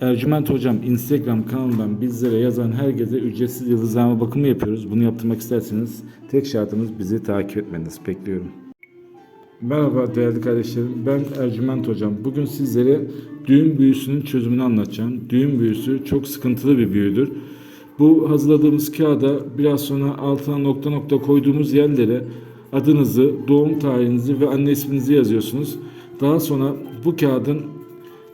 Ercüment Hocam Instagram kanalından bizlere yazan herkese ücretsiz yıldızlama bakımı yapıyoruz. Bunu yaptırmak isterseniz tek şartımız bizi takip etmeniz. Bekliyorum. Merhaba değerli kardeşlerim. Ben Ercüment Hocam. Bugün sizlere düğün büyüsünün çözümünü anlatacağım. Düğün büyüsü çok sıkıntılı bir büyüdür. Bu hazırladığımız kağıda biraz sonra altına nokta nokta koyduğumuz yerlere adınızı, doğum tarihinizi ve anne isminizi yazıyorsunuz. Daha sonra bu kağıdın